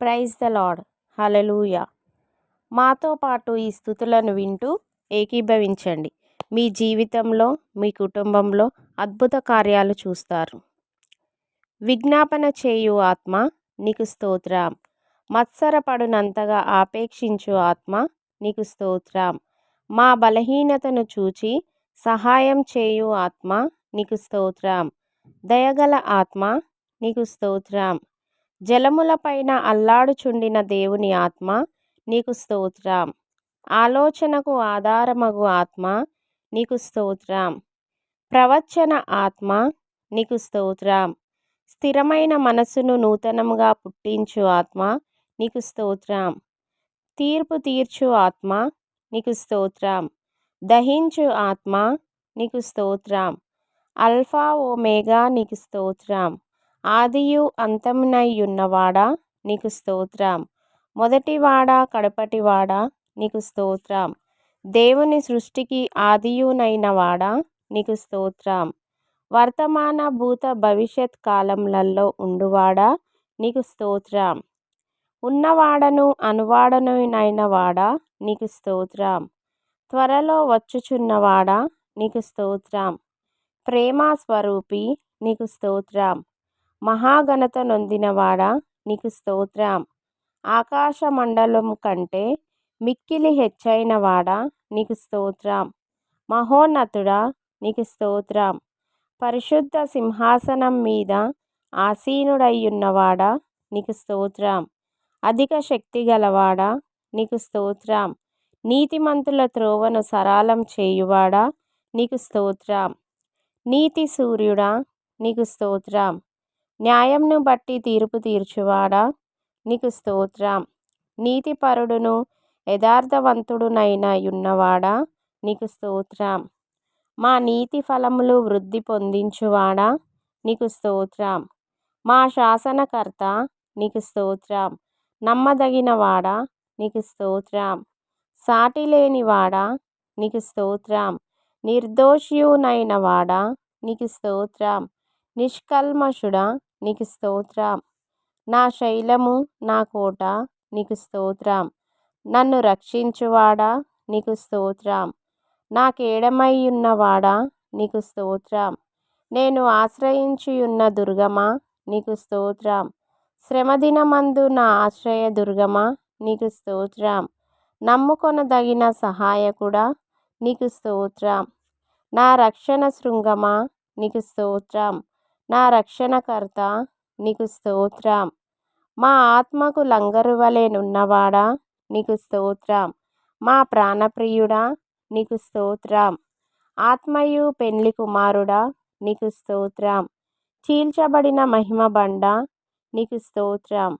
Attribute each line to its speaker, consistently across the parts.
Speaker 1: Praise the lord హలలుయ మాతో పాటు ఈ స్థుతులను వింటూ ఏకీభవించండి. మీ జీవితంలో మీ కుటుంబంలో అద్భుత కార్యాలు చూస్తారు. విజ్ఞాపన చేయు ఆత్మ నీకు స్తోత్రం. మత్సరపడునంతగా ఆపేక్షించు ఆత్మ నీకు స్తోత్రం. మా బలహీనతను చూచి సహాయం చేయు ఆత్మ నీకు స్తోత్రం. దయగల ఆత్మ నీకు స్తోత్రం. జలములపైన అల్లాడుచుండిన దేవుని ఆత్మ నీకు స్తోత్రం. ఆలోచనకు ఆధారమగు ఆత్మ నీకు స్తోత్రం. ప్రవచన ఆత్మ నీకు స్తోత్రం. స్థిరమైన మనసును నూతనముగా పుట్టించు ఆత్మ నీకు స్తోత్రం. తీర్పు తీర్చు ఆత్మ నీకు స్తోత్రం. దహించు ఆత్మ నీకు స్తోత్రం. అల్ఫా ఓమేగా నీకు స్తోత్రం. ఆదియు అంతమునయ్యున్నవాడా నీకు స్తోత్రం. మొదటివాడా? కడపటివాడా? నీకు స్తోత్రం. దేవుని సృష్టికి ఆదియునైన వాడా నీకు స్తోత్రం. వర్తమాన భూత భవిష్యత్ కాలంలలో ఉండువాడా? నీకు స్తోత్రం. ఉన్నవాడను అనువాడనునైన వాడా నీకు స్తోత్రం. త్వరలో వచ్చుచున్నవాడా? నీకు స్తోత్రం. ప్రేమ స్వరూపి నీకు స్తోత్రం. మహాఘనత నొందినవాడా? నీకు స్తోత్రం. ఆకాశ మండలం కంటే మిక్కిలి హెచ్చైనవాడా? నీకు స్తోత్రం. మహోన్నతుడా? నీకు స్తోత్రం. పరిశుద్ధ సింహాసనం మీద ఆసీనుడయ్యున్నవాడా? నీకు స్తోత్రం. అధిక శక్తి గలవాడా? నీకు స్తోత్రం. నీతిమంతుల త్రోవను సరాలం చేయువాడా? నీకు స్తోత్రం. నీతి సూర్యుడా? నీకు స్తోత్రం. న్యాయంను బట్టి తీర్పు తీర్చువాడా? నీకు స్తోత్రం. నీతిపరుడును యథార్థవంతుడునైన ఉన్నవాడా నీకు స్తోత్రం. మా నీతి ఫలములు వృద్ధి పొందించువాడా? నీకు స్తోత్రం. మా శాసనకర్త నీకు స్తోత్రం. నమ్మదగినవాడా? నీకు స్తోత్రం. సాటి లేనివాడా నీకు స్తోత్రం. నిర్దోషియునైన వాడా నీకు స్తోత్రం. నిష్కల్మషుడా? నీకు స్తోత్రం. నా శైలము నా కోట నీకు స్తోత్రం. నన్ను రక్షించువాడా? నీకు స్తోత్రం. నాకేడమయ్యున్నవాడా నీకు స్తోత్రం. నేను ఆశ్రయించియున్న దుర్గమా? నీకు స్తోత్రం. శ్రమదినమందు నా ఆశ్రయ దుర్గమా? నీకు స్తోత్రం. నమ్ముకొనదగిన సహాయకుడా? నీకు స్తోత్రం. నా రక్షణ శృంగమా? నీకు స్తోత్రం. నా రక్షణకర్త నీకు స్తోత్రం. మా ఆత్మకు లంగరు వలెనున్నవాడా నీకు స్తోత్రం. మా ప్రాణప్రియుడా? నీకు స్తోత్రం. ఆత్మయు పెండ్లి కుమారుడా? నీకు స్తోత్రం. చీల్చబడిన మహిమ బండ? నీకు స్తోత్రం.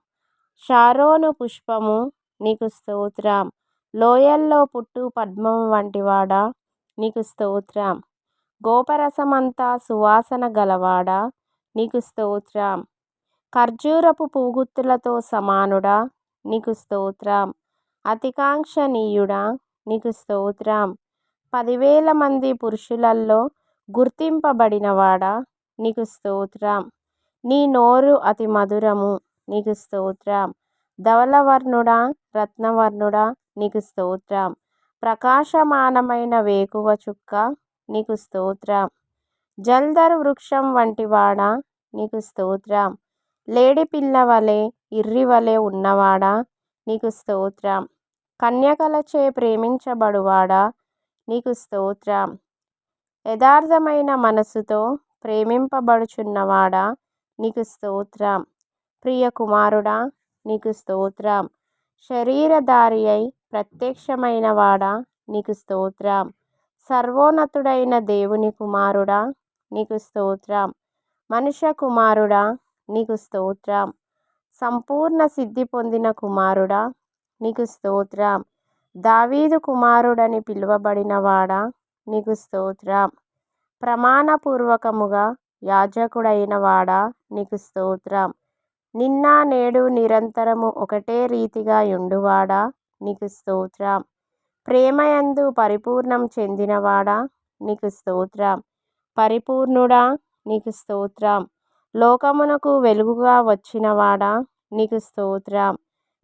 Speaker 1: షారోను పుష్పము? నీకు స్తోత్రం. లోయల్లో పుట్టు పద్మం వంటివాడా? నీకు స్తోత్రం. గోపరసమంతా సువాసన గలవాడా? నీకు స్తోత్రం. ఖర్జూరపు పూగుత్తులతో సమానుడా నీకు స్తోత్రం. అతికాంక్షనీయుడా నీకు స్తోత్రం. పదివేల మంది పురుషులల్లో గుర్తింపబడినవాడా నీకు స్తోత్రం. నీ నోరు అతి మధురము నీకు స్తోత్రం. ధవలవర్ణుడా రత్నవర్ణుడా నీకు స్తోత్రం. ప్రకాశమానమైన వేకువ చుక్క నీకు స్తోత్రం. జల్దర్ వృక్షం వంటివాడా నీకు స్తోత్రం. లేడి పిల్ల వలె ఇర్రి వలె ఉన్నవాడా? నీకు స్తోత్రం. కన్యకలచే ప్రేమించబడువాడా? నీకు స్తోత్రం. యథార్థమైన మనసుతో ప్రేమింపబడుచున్నవాడా? నీకు స్తోత్రం. ప్రియ కుమారుడా నీకు స్తోత్రం. శరీరధారి అయి ప్రత్యక్షమైన వాడా నీకు స్తోత్రం. సర్వోన్నతుడైన దేవుని కుమారుడా నీకు స్తోత్రం. మనుష్య కుమారుడా నీకు స్తోత్రం. సంపూర్ణ సిద్ధి పొందిన కుమారుడా నీకు స్తోత్రం. దావీదు కుమారుడని పిలువబడినవాడా నీకు స్తోత్రం. ప్రమాణపూర్వకముగా యాజకుడైన వాడా నీకు స్తోత్రం. నిన్న నేడు నిరంతరము ఒకటే రీతిగా యుండువాడా నీకు స్తోత్రం. ప్రేమయందు పరిపూర్ణం చెందినవాడా నీకు స్తోత్రం. పరిపూర్ణుడా నీకు స్తోత్రం. లోకమునకు వెలుగుగా వచ్చినవాడా నీకు స్తోత్రం.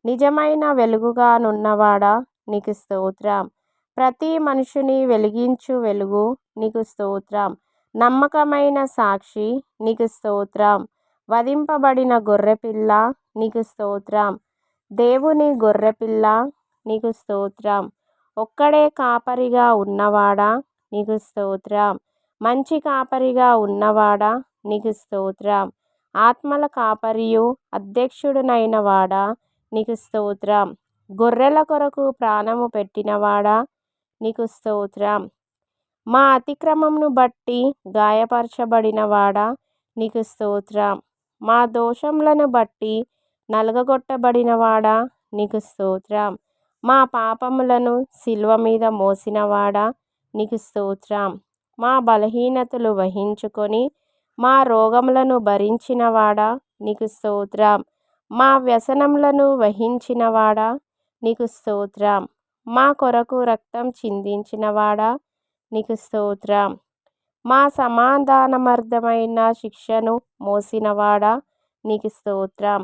Speaker 1: నిజమైన వెలుగుగానున్నవాడా నీకు స్తోత్రం. ప్రతి మనుషుని వెలిగించు వెలుగు నీకు స్తోత్రం. నమ్మకమైన సాక్షి నీకు స్తోత్రం. వధింపబడిన గొర్రెపిల్ల నీకు స్తోత్రం. దేవుని గొర్రెపిల్ల నీకు స్తోత్రం. ఒక్కడే కాపరిగా ఉన్నవాడా నీకు స్తోత్రం. మంచి కాపరిగా ఉన్నవాడా? నీకు స్తోత్రం. ఆత్మల కాపరియు అధ్యక్షుడునైన వాడా నీకు స్తోత్రం. గొర్రెల కొరకు ప్రాణము పెట్టినవాడా? నీకు స్తోత్రం. మా అతిక్రమంను బట్టి గాయపరచబడినవాడా? నీకు స్తోత్రం. మా దోషములను బట్టి నలగగొట్టబడినవాడా? నీకు స్తోత్రం. మా పాపములను శిల్వ మీద మోసినవాడా? నీకు స్తోత్రం. మా బలహీనతలు వహించుకొని మా రోగములను భరించినవాడా నీకు స్తోత్రం. మా వ్యసనములను వహించినవాడా నీకు స్తోత్రం. మా కొరకు రక్తం చిందించినవాడా నీకు స్తోత్రం. మా సమాధానమర్థమైన శిక్షను మోసినవాడా నీకు స్తోత్రం.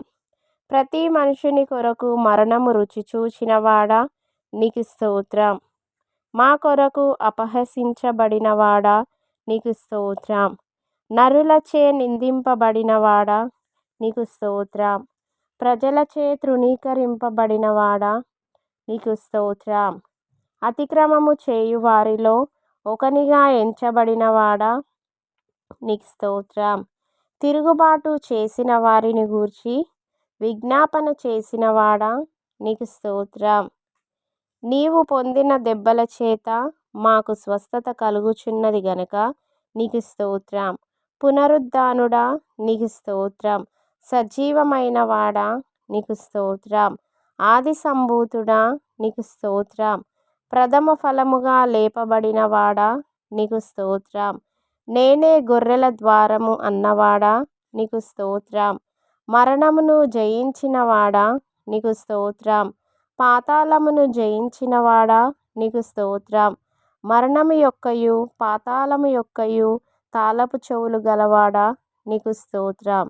Speaker 1: ప్రతి మనుషుని కొరకు మరణము రుచి చూచినవాడా నీకు స్తోత్రం. మా కొరకు అపహసించబడినవాడా నీకు స్తోత్రం. నరులచే నిందింపబడినవాడా నీకు స్తోత్రం. ప్రజలచే తృణీకరింపబడినవాడా నీకు స్తోత్రం. అతిక్రమము చేయువారిలో ఒకనిగా ఎంచబడినవాడా నీకు స్తోత్రం. తిరుగుబాటు చేసిన వారిని గూర్చి విజ్ఞాపన చేసినవాడా నీకు స్తోత్రం. నీవు పొందిన దెబ్బల చేత మాకు స్వస్థత కలుగుచున్నది గనుక నీకు స్తోత్రం. పునరుద్ధానుడా నీకు స్తోత్రం. సజీవమైన వాడా నీకు స్తోత్రం. ఆది సంభూతుడా నీకు స్తోత్రం. ప్రథమ ఫలముగా లేపబడిన వాడా నీకు స్తోత్రం. నేనే గొర్రెల ద్వారము అన్నవాడా నీకు స్తోత్రం. మరణమును జయించినవాడా నీకు స్తోత్రం. పాతాళమును జయించినవాడా నీకు స్తోత్రం. మరణము యొక్కయు పాతాళము యొక్కయు తాళపు చెవులు గలవాడా నీకు స్తోత్రం.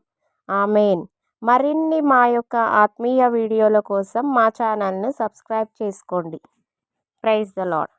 Speaker 1: ఆమెన్. మరిన్ని మా యొక్క ఆత్మీయ వీడియోల కోసం మా ఛానల్ను సబ్స్క్రైబ్ చేసుకోండి. Praise the lord